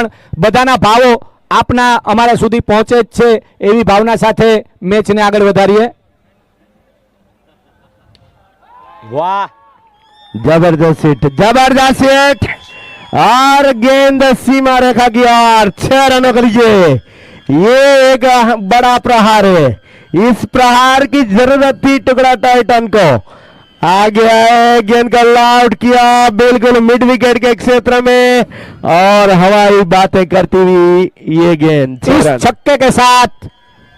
પણ બધાના ભાવો આપના અમારા સુધી પહોંચે જ છે એવી ભાવના સાથે મેચને આગળ વધારીએ वाह जबरदस्त हिट जबरदस्त हिट और गेंद सीमा रेखा की ओर छह रनों के लिए ये एक बड़ा प्रहार है इस प्रहार की जरूरत थी टुकड़ा टाइटन को आगे आए गेंद का लाउट किया बिल्कुल मिड विकेट के क्षेत्र में। और हवाई बातें करती हुई ये गेंद इस छक्के के साथ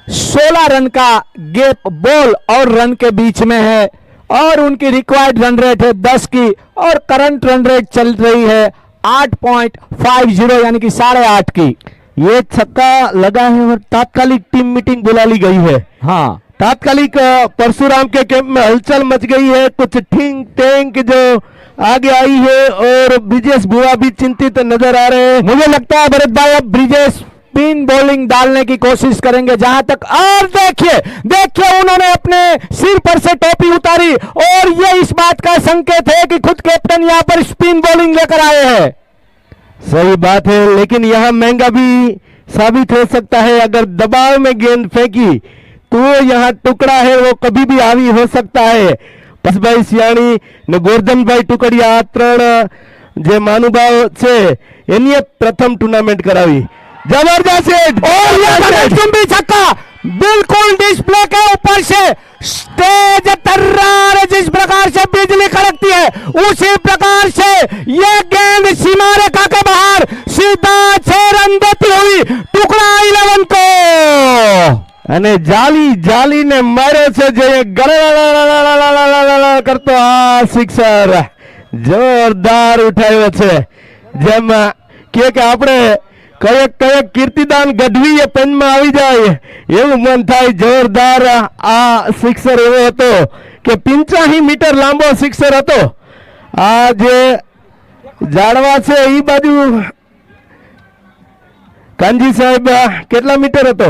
16 रन का गेप बॉल और रन के बीच में है। और उनकी रिक्वायर्ड रन रेट है 10 की और करंट रन रेट चल रही है 8.50 यानी कि साढ़े आठ की। ये छक्का लगा है और तात्कालिक टीम मीटिंग बुला ली गई है। हाँ। तात्कालिक परशुराम के कैंप में हलचल मच गई है। कुछ ठिंग टैंक जो आगे आई है और ब्रिजेश बुआ भी चिंतित नज़र आ रहे हैं। मुझे लगता है भरत भाई अब ब्रिजेश स्पिन बॉलिंग डालने की कोशिश करेंगे। जहाँ तक और देखिए देखिए उन्होंने अपने सिर पर से टोपी उतारी और ये इस बात का संकेत है कि खुद कैप्टन यहाँ पर स्पिन बॉलिंग लेकर आए हैं। सही बात है, लेकिन यहाँ महँगा भी साबित हो सकता है अगर दबाव में गेंद फेंकी। तो यहाँ टुकड़ा है वो कभी भी हावी हो सकता है પસભાઈ સિયાણી ને ગોરધનભાઈ ટુકડિયા આ ત્રણ જે મહાનુભાવ છે એની પ્રથમ ટુર્નામેન્ટ કરાવી જબરદસ્ત hit! और ये जबरदस्त hit! भी छक्का बिल्कुल डिस्प्ले के ऊपर से तेज तर्रार जिस प्रकार से बिजली कड़कती है उसी प्रकार से ये गेंद सीमा रेखा के बाहर सीधा छह रन देती हुई टुकड़ा इलेवन को અને જાલી, જાલીને મારે છે જે કરતો આ સિક્સર. જોરદાર ઉઠાવ્યો છે. જેમ કે આપણે કયક કયક કીર્તિદાન ગઢવી એ પેનમાં આવી જાય. એવું મન થાય જોરદાર આ સિક્સર એવો હતો કે પિંચાહી મીટર લાંબો સિક્સર હતો. આ જે ઝાડવા છે એ બાજુ કાનજી સાહેબ કેટલા મીટર હતો?